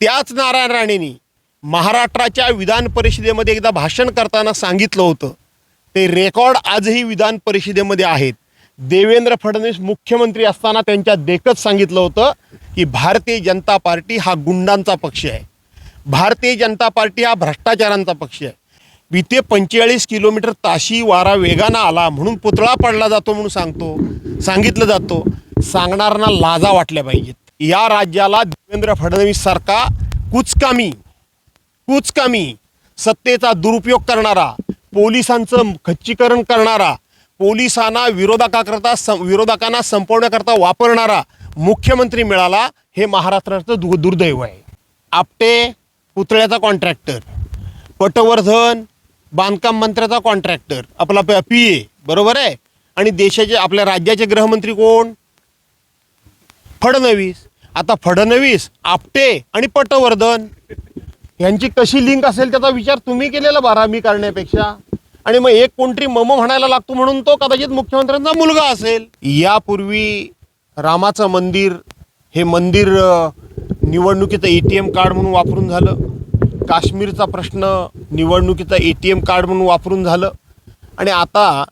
त्याच नारायण राणेंनी महाराष्ट्राच्या विधान परिषदेमध्ये एकदा भाषण करताना सांगितलं होतं. ते रेकॉर्ड आजही विधान परिषदेमध्ये आहेत. देवेंद्र फडणवीस मुख्यमंत्री असताना त्यांच्या देखत सांगितलं होतं की भारतीय जनता पार्टी हा गुंडांचा पक्ष आहे. भारतीय जनता पार्टी हा भ्रष्टाचारांचा पक्ष आहे. इथे पंचेचाळीस किलोमीटर ताशी वारा वेगानं आला म्हणून पुतळा पडला जातो म्हणून सांगतो सांगितलं जातो. सांगणाऱ्यांना लाजा वाटल्या पाहिजेत. या राज्याला देवेंद्र फडणवीस सारखा कुचकामी कुचकामी सत्तेचा दुरुपयोग करणारा पोलिसांचं खच्चीकरण करणारा पोलिसांना विरोधकाकरता सं विरोधकांना संपवण्याकरता वापरणारा मुख्यमंत्री मिळाला हे महाराष्ट्राचं दु दुर्दैव आहे. आपटे पुतळ्याचा कॉन्ट्रॅक्टर पटवर्धन बांधकाम मंत्र्याचा कॉन्ट्रॅक्टर आपला पी ए बरोबर आहे? आणि देशाचे आपल्या राज्याचे गृहमंत्री कोण? फडणवीस. आता फडणवीस आपटे आणि पटवर्धन. यांची कशी लिंक असेल त्याचा विचार तुम्ही केलेला बारा मी करण्यापेक्षा? आणि मग एक कोणतरी मम म्हणायला लागतो म्हणून तो कदाचित मुख्यमंत्र्यांचा मुलगा असेल. यापूर्वी रामाचं मंदिर हे मंदिर निवडणुकीचं ए टी एम कार्ड म्हणून वापरून झालं. काश्मीरचा प्रश्न निवडणुकीचं ए टी एम कार्ड म्हणून वापरून झालं. आणि आता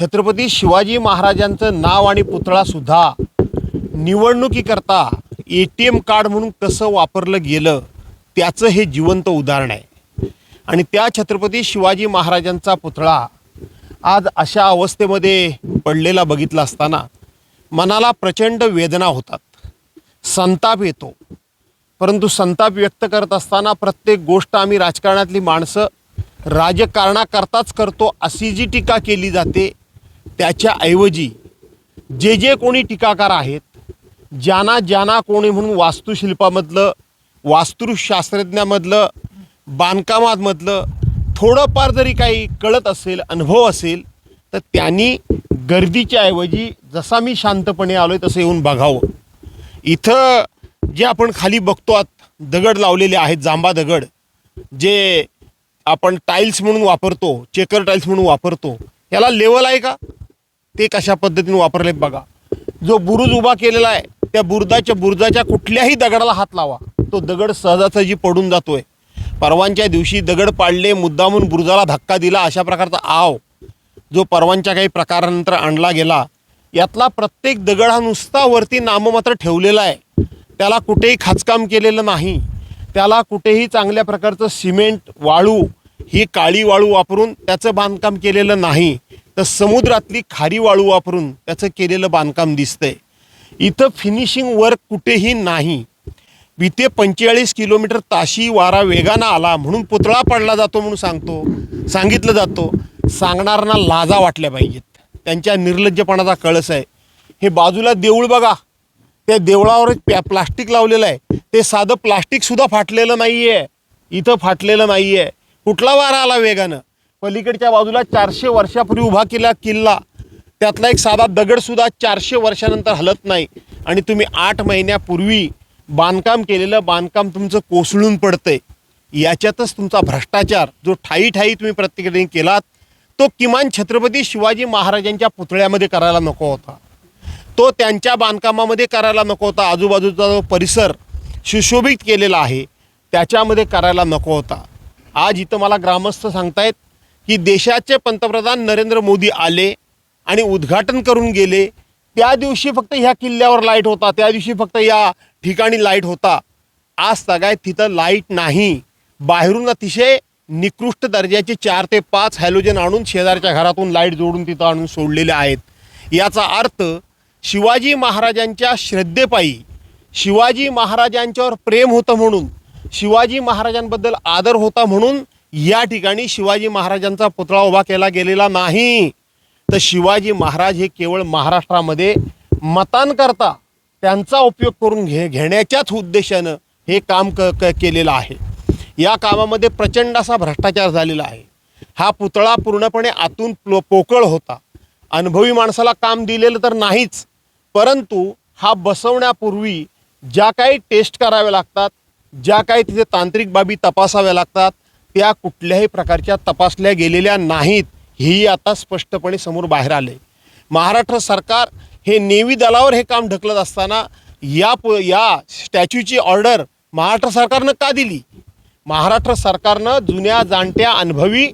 छत्रपती शिवाजी महाराजांचं नाव आणि पुतळासुद्धा निवडणुकीकरता ए टी एम कार्ड म्हणून कसं वापरलं गेलं त्याचं हे जिवंत उदाहरण आहे. आणि त्या छत्रपती शिवाजी महाराजांचा पुतळा आज अशा अवस्थेमध्ये पडलेला बघितला असताना मनाला प्रचंड वेदना होतात. संताप येतो. परंतु संताप व्यक्त करत असताना प्रत्येक गोष्ट आम्ही राजकारणातली माणसं राजकारणाकरताच करतो अशी जी टीका केली जाते त्याच्याऐवजी जे जे कोणी टीकाकार आहेत ज्यांना ज्यांना कोणी म्हणून वास्तुशिल्पामधलं वास्तुशास्त्रज्ञामधलं बांधकामामधलं थोडंफार जरी काही कळत असेल अनुभव असेल तर त्यांनी गर्दीच्या ऐवजी जसा मी शांतपणे आलो आहे तसं येऊन बघावं. इथं जे आपण खाली बघतो आत दगड लावलेले आहेत जांबा दगड जे आपण टाईल्स म्हणून वापरतो चेकर टाईल्स म्हणून वापरतो याला लेवल आहे का? ते कशा पद्धतीने वापरले बघा. जो बुरुज उभा केलेला आहे त्या बुरुजाच्या बुरुजाच्या कुठल्याही दगडाला हात लावा. तो दगड सहजासहजी पडून जातोय. परवांच्या दिवशी दगड पाडले मुद्दामून बुरुजाला धक्का दिला अशा प्रकारचा आव जो परवांच्या काही प्रकारानंतर आणला गेला यातला प्रत्येक दगड हा नुसता वरती नाममात्र ठेवलेला आहे. त्याला कुठेही खाचकाम केलेलं नाही. त्याला कुठेही चांगल्या प्रकारचं सिमेंट वाळू ही काळी वाळू वापरून त्याचं बांधकाम केलेलं नाही. तर समुद्रातली खारी वाळू वापरून त्याचं केलेलं बांधकाम दिसतंय. इथं फिनिशिंग वर्क कुठेही नाही. इथे पंचेचाळीस किलोमीटर ताशी वारा वेगानं आला म्हणून पुतळा पडला जातो म्हणून सांगतो सांगितलं जातो. सांगणाऱ्यांना लाजा वाटल्या पाहिजेत. त्यांच्या निर्लज्जपणाचा कळस आहे. हे बाजूला देऊळ बघा. त्या देवळावर एक प्या प्लास्टिक लावलेलं आहे. ते साधं प्लास्टिकसुद्धा फाटलेलं नाही आहे इथं फाटलेलं नाही आहे कुठला वारा आला वेगानं? पलीकडच्या बाजूला चारशे वर्षापूर्वी उभा केला किल्ला. त्यातला एक साधा दगडसुद्धा चारशे वर्षानंतर हलत नाही. आणि तुम्ही आठ महिन्यापूर्वी बांधकाम केलेलं बांधकाम तुमचं कोसळून पडतंय. याच्यातच तुमचा भ्रष्टाचार जो ठाई ठाई तुम्ही प्रत्येकाने केलात तो किमान छत्रपती शिवाजी महाराजांच्या पुतळ्यामध्ये करायला नको होता. तो त्यांच्या बांधकामामध्ये करायला नको होता. आजूबाजूचा जो परिसर सुशोभित केलेला आहे त्याच्यामध्ये करायला नको होता. आज इथं मला ग्रामस्थ सांगतायत की देशाचे पंतप्रधान नरेंद्र मोदी आले आणि उद्घाटन करून गेले. त्या दिवशी फक्त ह्या किल्ल्यावर लाइट होता. त्या दिवशी फक्त या ठिकाणी लाइट होता. आज सगळ्यात तिथं लाइट नाही. बाहेरून अतिशय निकृष्ट दर्जाचे चार ते पाच हॅलोजन आणून शेजारच्या घरातून लाइट जोडून तिथं आणून सोडलेले आहेत. याचा अर्थ शिवाजी महाराजांच्या श्रद्धेपायी शिवाजी महाराजांच्यावर प्रेम होतं म्हणून शिवाजी महाराजांबद्दल आदर होता म्हणून या ठिकाणी शिवाजी महाराजांचा पुतळा उभा केला गेलेला नाही. तर शिवाजी महाराज हे केवळ महाराष्ट्रामध्ये मतांकरता त्यांचा उपयोग करून घे घेण्याच्याच उद्देशानं हे काम क क केलेलं आहे. या कामामध्ये प्रचंड असा भ्रष्टाचार झालेला आहे. हा पुतळा पूर्णपणे आतून पो पोकळ होता. अनुभवी माणसाला काम दिलेलं तर नाहीच परंतु हा बसवण्यापूर्वी ज्या काही टेस्ट कराव्या लागतात ज्या काही तिथे तांत्रिक बाबी तपासाव्या लागतात त्या कुठल्याही प्रकारच्या तपासल्या गेलेल्या नाहीत. हेही आता स्पष्टपणे समोर बाहेर आले. महाराष्ट्र सरकार हे नेव्ही दलावर हे काम ढकलत असताना या प या स्टॅच्यूची ऑर्डर महाराष्ट्र सरकारनं का दिली? महाराष्ट्र सरकारनं जुन्या जाणत्या अनुभवी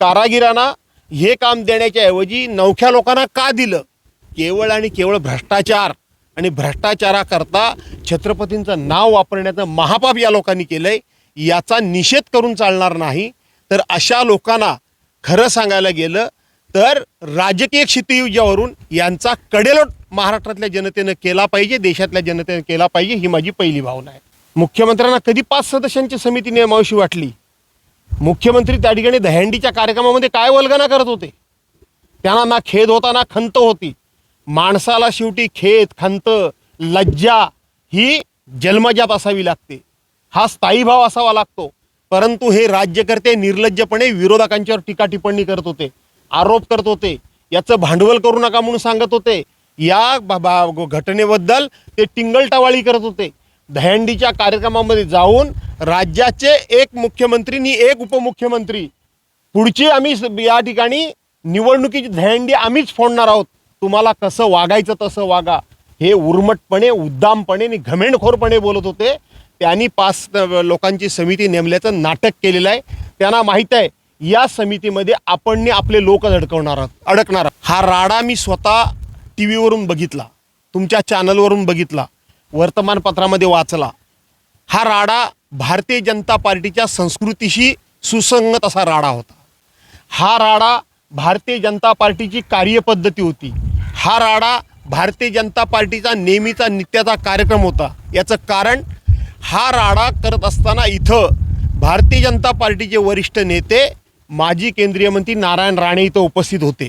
कारागिरांना हे काम देण्याच्या ऐवजी नवख्या लोकांना का दिलं? केवळ आणि केवळ भ्रष्टाचार आणि भ्रष्टाचाराकरता छत्रपतींचं नाव वापरण्याचं महापाप या लोकांनी केलं आहे याचा निषेध करून चालणार नाही. तर अशा लोकांना खरं सांगायला गेलं तर राजकीय क्षितिजावरून यांचा कडेलोट महाराष्ट्रातल्या जनतेनं केला पाहिजे देशातल्या जनतेनं केला पाहिजे ही माझी पहिली भावना आहे. मुख्यमंत्र्यांना कधी पाच सदस्यांची समिती नेमावशी वाटली? मुख्यमंत्री त्या ठिकाणी दहंडीच्या कार्यक्रमामध्ये काय वल्गना करत होते? त्यांना ना खेद होता ना खंत होती. माणसाला शेवटी खेद खंत लज्जा ही जन्मजात असावी लागते. हा स्थायी भाव असावा लागतो. परंतु हे राज्यकर्ते निर्लज्जपणे विरोधकांच्यावर टीका टिप्पणी करत होते आरोप करत होते याचं भांडवल करू नका म्हणून सांगत होते. या घटनेबद्दल ते टिंगलटावाळी करत होते. दहंडीच्या कार्यक्रमामध्ये जाऊन राज्याचे एक मुख्यमंत्री आणि एक उपमुख्यमंत्री पुढची आम्ही या ठिकाणी निवडणुकीची दहंडी आम्हीच फोडणार आहोत. तुम्हाला कसं वागायचं तसं वागा. हे उर्मटपणे उद्दामपणे आणि घमेंडखोरपणे बोलत होते. त्यांनी पाच लोकांची समिती नेमल्याचं नाटक केलेलं आहे. त्यांना माहीत आहे या समितीमध्ये आपण आपले लोक अडकवणार आहात अडकणार हा राडा मी स्वतः टी व्हीवरून बघितला तुमच्या चॅनलवरून बघितला वर्तमानपत्रामध्ये वाचला. हा राडा भारतीय जनता पार्टीच्या संस्कृतीशी सुसंगत असा राडा होता. हा राडा भारतीय जनता पार्टीची कार्यपद्धती होती. हा राडा भारतीय जनता पार्टीचा नेहमीचा नित्याचा कार्यक्रम होता. याचं कारण हा राडा करत असताना इथं भारतीय जनता पार्टीचे वरिष्ठ नेते माजी केंद्रीय मंत्री नारायण राणे इथं उपस्थित होते.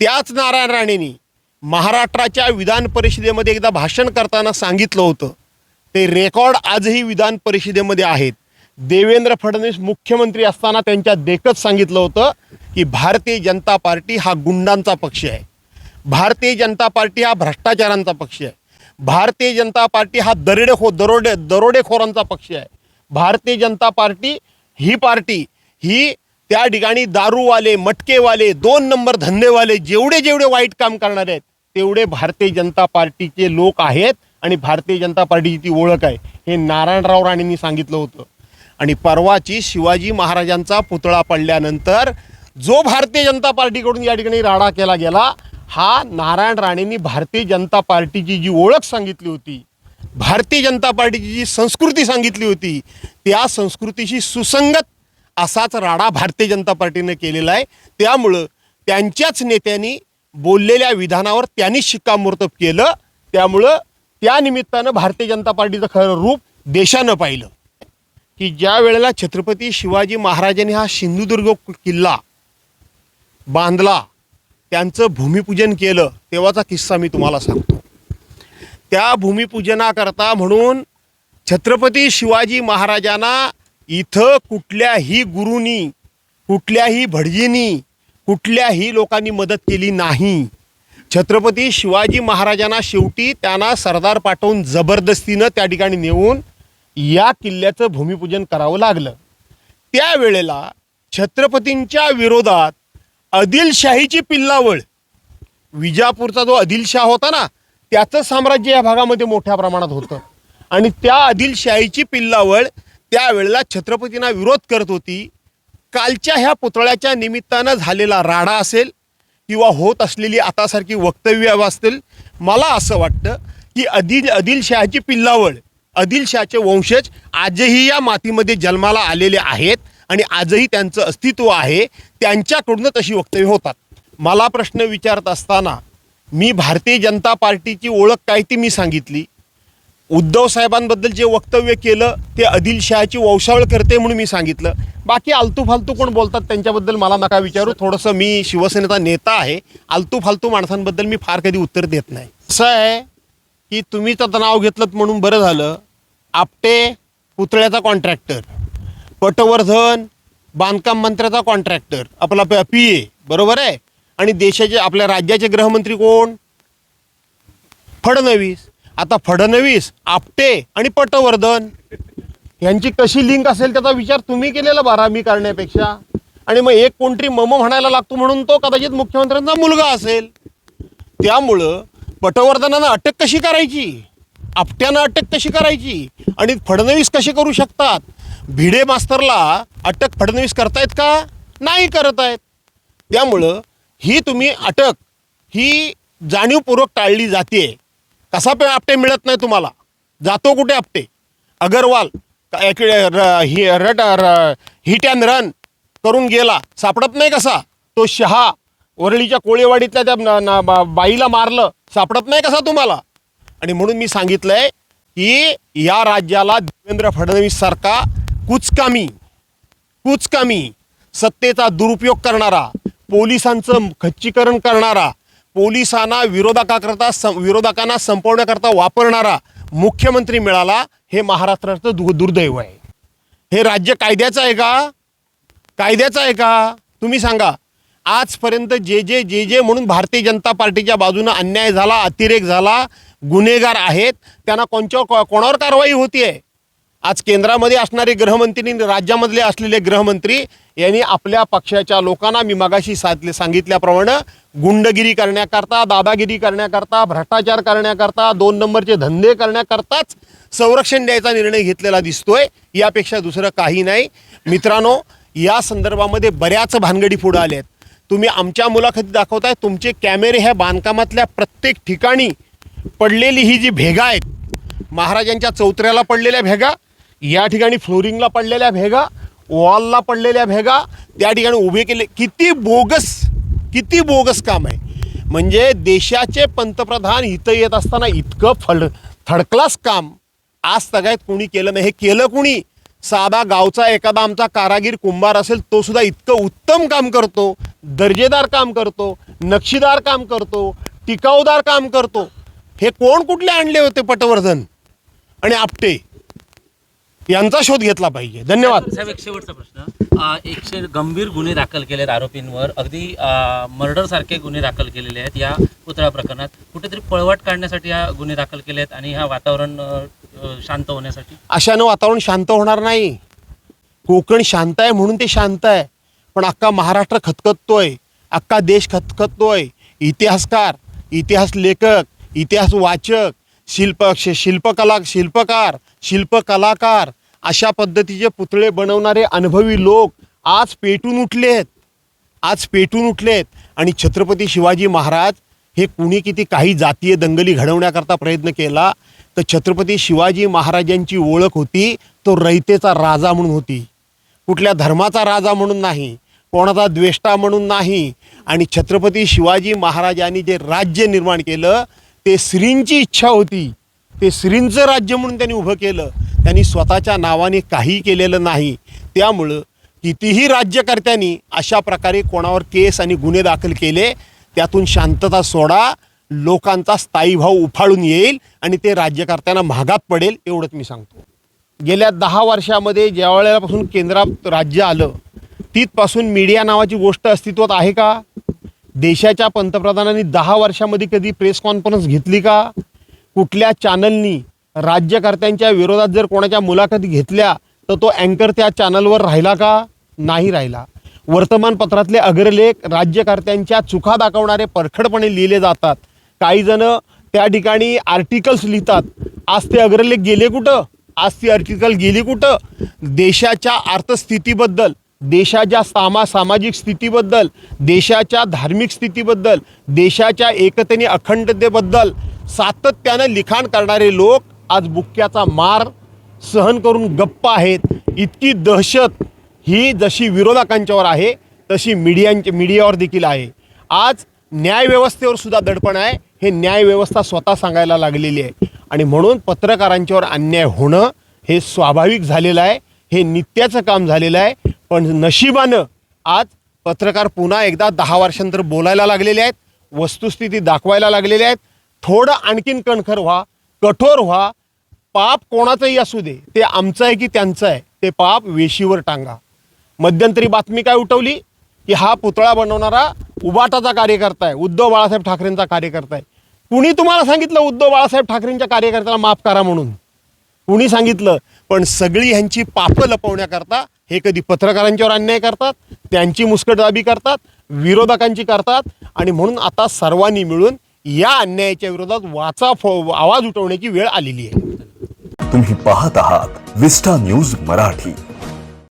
त्याच नारायण राणेंनी महाराष्ट्राच्या विधान परिषदेमध्ये एकदा भाषण करताना सांगितलं होतं. ते रेकॉर्ड आजही विधान परिषदेमध्ये आहेत. देवेंद्र फडणवीस मुख्यमंत्री असताना त्यांच्या देखत सांगितलं होतं की भारतीय जनता पार्टी हा गुंडांचा पक्ष आहे. भारतीय जनता पार्टी हा भ्रष्टाचारांचा पक्ष आहे. भारतीय जनता पार्टी हा दरोडेखो दरोडे दरोडेखोरांचा पक्ष आहे. भारतीय जनता पार्टी ही पार्टी ही त्या ठिकाणी दारूवाले मटकेवाले दोन नंबर धंदेवाले जेवढे जेवढे वाईट काम करणारे आहेत तेवढे भारतीय जनता पार्टीचे लोक आहेत आणि भारतीय जनता पार्टीची ती ओळख आहे. हे नारायणराव राणेंनी सांगितलं होतं. आणि परवाची शिवाजी महाराजांचा पुतळा पडल्यानंतर जो भारतीय जनता पार्टीकडून या ठिकाणी राडा केला गेला हा नारायण राणेंनी भारतीय जनता पार्टीची जी ओळख सांगितली होती भारतीय जनता पार्टीची जी संस्कृती सांगितली होती त्या संस्कृतीशी सुसंगत असाच राडा भारतीय जनता पार्टीने केलेला आहे. त्यामुळं त्यांच्याच नेत्यांनी बोललेल्या विधानावर त्यांनी शिक्कामोर्तब केलं. त्यामुळं त्या निमित्तानं भारतीय जनता पार्टीचं खरं रूप देशानं पाहिलं. की ज्या वेळेला छत्रपती शिवाजी महाराजांनी हा सिंधुदुर्ग किल्ला बांधला त्यांचं भूमिपूजन केलं तेव्हाचा किस्सा मी तुम्हाला सांगतो. त्या भूमिपूजनाकरता म्हणून छत्रपती शिवाजी महाराजांना इथं कुठल्याही गुरुनी कुठल्याही भटजींनी कुठल्याही लोकांनी मदत केली नाही. छत्रपती शिवाजी महाराजांना शेवटी त्यांना सरदार पाठवून जबरदस्तीनं त्या ठिकाणी नेऊन या किल्ल्याचं भूमिपूजन करावं लागलं. त्यावेळेला छत्रपतींच्या विरोधात आदिलशाहीची पिल्लावळ. विजापूरचा जो आदिलशाह होता ना त्याचं साम्राज्य या भागामध्ये मोठ्या प्रमाणात होतं. आणि त्या आदिलशाहीची पिल्लावळ त्यावेळेला छत्रपतींना विरोध करत होती. कालच्या ह्या पुतळ्याच्या निमित्तानं झालेला राडा असेल किंवा होत असलेली आतासारखी वक्तव्य असतील मला असं वाटतं की आदिल आदिलशहाची पिल्लावळ आदिलशहाचे वंशज आजही या मातीमध्ये जन्माला आलेले आहेत. आणि आजही त्यांचं अस्तित्व आहे त्यांच्याकडूनच तशी वक्तव्य होतात. मला प्रश्न विचारत असताना मी भारतीय जनता पार्टीची ओळख काय ती मी सांगितली. उद्धव साहेबांबद्दल जे वक्तव्य केलं ते आदिलशहाची वंशावळ करते म्हणून मी सांगितलं. बाकी आलतू फालतू कोण बोलतात त्यांच्याबद्दल मला नका विचारू. थोडंसं मी शिवसेनेचा नेता आहे. आलतू फालतू माणसांबद्दल मी फार कधी उत्तर देत नाही. असं आहे की तुम्ही तर नाव घेतलं म्हणून बरं झालं. आपटे पुतळ्याचा कॉन्ट्रॅक्टर. पटवर्धन बांधकाम मंत्र्याचा कॉन्ट्रॅक्टर आपला पी ए बरोबर आहे? आणि देशाचे आपल्या राज्याचे गृहमंत्री कोण? फडणवीस. आता फडणवीस आपटे आणि पटवर्धन यांची कशी लिंक असेल त्याचा विचार तुम्ही केलेला बारा मी करण्यापेक्षा. आणि मग एक कोणतरी मम म्हणायला लागतो म्हणून तो कदाचित मुख्यमंत्र्यांचा मुलगा असेल. त्यामुळं पटवर्धनानं अटक कशी करायची? आपट्यानं अटक कशी करायची? आणि फडणवीस कसे करू शकतात? भिडे मास्तरला अटक फडणवीस करतायत का? नाही करत आहेत त्यामुळं ही तुम्ही अटक ही जाणीवपूर्वक टाळली जाते कसा पे आपटे मिळत नाही तुम्हाला. जातो कुठे आपटे? अगरवाल का- र- हि रट र- हिट अँड रन करून गेला. सापडत नाही कसा? तो शहा वरळीच्या कोळेवाडीतल्या त्या बा- बाईला मारलं. सापडत नाही कसा तुम्हाला? आणि म्हणून मी सांगितलंय की या राज्याला देवेंद्र फडणवीस सारखा कुचकामी कुचकामी सत्तेचा दुरुपयोग करणारा पोलिसांचं खच्चीकरण करणारा पोलिसांना विरोधकाकरता सं विरोधकांना संपवण्याकरता वापरणारा मुख्यमंत्री मिळाला हे महाराष्ट्राचं दु दुर्दैव आहे. हे राज्य कायद्याचं आहे का? कायद्याचं आहे का? तुम्ही सांगा. आजपर्यंत जे जे जे जे म्हणून भारतीय जनता पार्टीच्या बाजूनं अन्याय झाला अतिरेक झाला गुन्हेगार आहेत त्यांना कोणच्या को- कोणावर कारवाई होती आहे आज केंद्रामध्ये असणारे गृहमंत्री राज्यामधले असलेले गृहमंत्री यांनी आपल्या पक्षाच्या लोकांना मी मगाशी साधले सांगितल्याप्रमाणे गुंडगिरी करण्याकरता दादागिरी करण्याकरता भ्रष्टाचार करण्याकरता दोन नंबरचे धंदे करण्याकरताच संरक्षण द्यायचा निर्णय घेतलेला दिसतोय. यापेक्षा दुसरं काही नाही. मित्रांनो या संदर्भामध्ये बऱ्याच भानगडी पुढं आल्या आहेत तुम्ही आमच्या मुलाखती दाखवताय. तुमचे कॅमेरे ह्या बांधकामातल्या प्रत्येक ठिकाणी पडलेली ही जी भेगा आहेत महाराजांच्या चौत्र्याला पडलेल्या भेगा या ठिकाणी फ्लोरिंगला पडलेल्या भेगा वॉलला पडलेल्या भेगा त्या ठिकाणी उभे केले. किती बोगस किती बोगस काम आहे. म्हणजे देशाचे पंतप्रधान इथं येत असताना इतकं फड थडक्लास काम. आज सगळ्यात कोणी केलं नाही. हे केलं कुणी? साधा गावचा एखादा आमचा कारागीर कुंभार असेल तो सुद्धा इतकं उत्तम काम करतो. दर्जेदार काम करतो. नक्षीदार काम करतो. टिकाऊदार काम करतो. हे कोण कुठले आणले होते पटवर्धन? आणि आपटे? यांचा शोध घेतला पाहिजे. धन्यवाद. साहेब एक शेवटचा प्रश्न. एकशे गंभीर गुन्हे दाखल केलेत आरोपींवर. अगदी मर्डर सारखे गुन्हे दाखल केलेले आहेत या पुतळा प्रकरणात. कुठेतरी पळवाट काढण्यासाठी हा गुन्हे दाखल केले आहेत आणि हा वातावरण अ, शांत होण्यासाठी? अशानं वातावरण शांत होणार नाही. कोकण शांत आहे म्हणून ते शांत आहे. पण अख्खा महाराष्ट्र खतखततोय. अख्खा देश खतखततोय. इतिहासकार इतिहास लेखक इतिहास वाचक शिल्प शिल्पकला शिल्पकार शिल्पकलाकार अशा पद्धतीचे पुतळे बनवणारे अनुभवी लोक आज पेटून उठलेत. आज पेटून उठलेत. आणि छत्रपती शिवाजी महाराज हे कुणी किती काही जातीय दंगली घडवण्याकरता प्रयत्न केला तर छत्रपती शिवाजी महाराजांची ओळख होती तो रयतेचा राजा म्हणून होती. कुठल्या धर्माचा राजा म्हणून नाही कोणाचा द्वेष्टा म्हणून नाही. आणि छत्रपती शिवाजी महाराजांनी जे राज्य निर्माण केलं ते श्रींची इच्छा होती. ते श्रींचं राज्य म्हणून त्यांनी उभं केलं. त्यांनी स्वतःच्या नावाने काही केलेलं नाही. त्यामुळं कितीही राज्यकर्त्यांनी अशा प्रकारे कोणावर केस आणि गुन्हे दाखल केले त्यातून शांतता सोडा लोकांचा स्थायी भाव उफाळून येईल आणि ते राज्यकर्त्यांना महागात पडेल एवढंच मी सांगतो. गेल्या दहा वर्षामध्ये ज्या वेळेपासून केंद्रात राज्य आलं तिथपासून मीडिया नावाची गोष्ट अस्तित्वात आहे का? देशाच्या पंतप्रधानांनी दहा वर्षामध्ये कधी प्रेस कॉन्फरन्स घेतली का? कुठल्या चॅनलनी राज्यकर्त्यांच्या विरोधात जर कोणाच्या मुलाखती घेतल्या तर तो अँकर त्या चॅनलवर राहिला का? नाही राहिला. वर्तमानपत्रातले अग्रलेख राज्यकर्त्यांच्या चुका दाखवणारे परखडपणे लिहिले जातात. काही जण त्या ठिकाणी आर्टिकल्स लिहितात. आज ते अग्रलेख गेले कुठं? आज ती आर्टिकल गेली कुठं? देशाच्या अर्थस्थितीबद्दल देशाच्या सामा सामाजिक स्थितीबद्दल देशाच्या धार्मिक स्थितीबद्दल देशाच्या एकतेने अखंडतेबद्दल सातत्यानं लिखाण करणारे लोक आज बुक्क्याचा मार सहन करून गप्प आहेत. इतकी दहशत ही जशी विरोधकांच्यावर आहे तशी मीडियांच्या मीडियावर देखील आहे. आज न्यायव्यवस्थेवर सुद्धा दडपण आहे. हे न्यायव्यवस्था स्वतः सांगायला लागलेली आहे. आणि म्हणून पत्रकारांच्यावर अन्याय होणं हे स्वाभाविक झालेलं आहे. हे नित्याचं काम झालेलं आहे. पण नशिबानं आज पत्रकार पुन्हा एकदा दहा वर्षांतर बोलायला लागलेले आहेत. वस्तुस्थिती दाखवायला लागलेले आहेत. थोडं आणखीन कणखर व्हा कठोर व्हा. पाप कोणाचंही असू दे. ते आमचं आहे की त्यांचं आहे. ते पाप वेशीवर टांगा. मध्यंतरी बातमी काय उठवली? की हा पुतळा बनवणारा उबाटाचा कार्यकर्ता आहे. उद्धव बाळासाहेब ठाकरेंचा कार्यकर्ता आहे. कुणी तुम्हाला सांगितलं उद्धव बाळासाहेब ठाकरेंच्या कार्यकर्त्याला माफ करा म्हणून? कुणी सांगितलं? पण सगळी ह्यांची पापं लपवण्याकरता हे कधी पत्रकारांच्यावर अन्याय करतात त्यांची मुस्कटदाबी करतात विरोधकांची करतात. आणि म्हणून आता सर्वांनी मिळून या अन्यायाच्या विरोधात वाचा फो आवाज उठवण्याची वेळ आलेली आहे. तुम्ही पाहत आहात विस्टा न्यूज मराठी.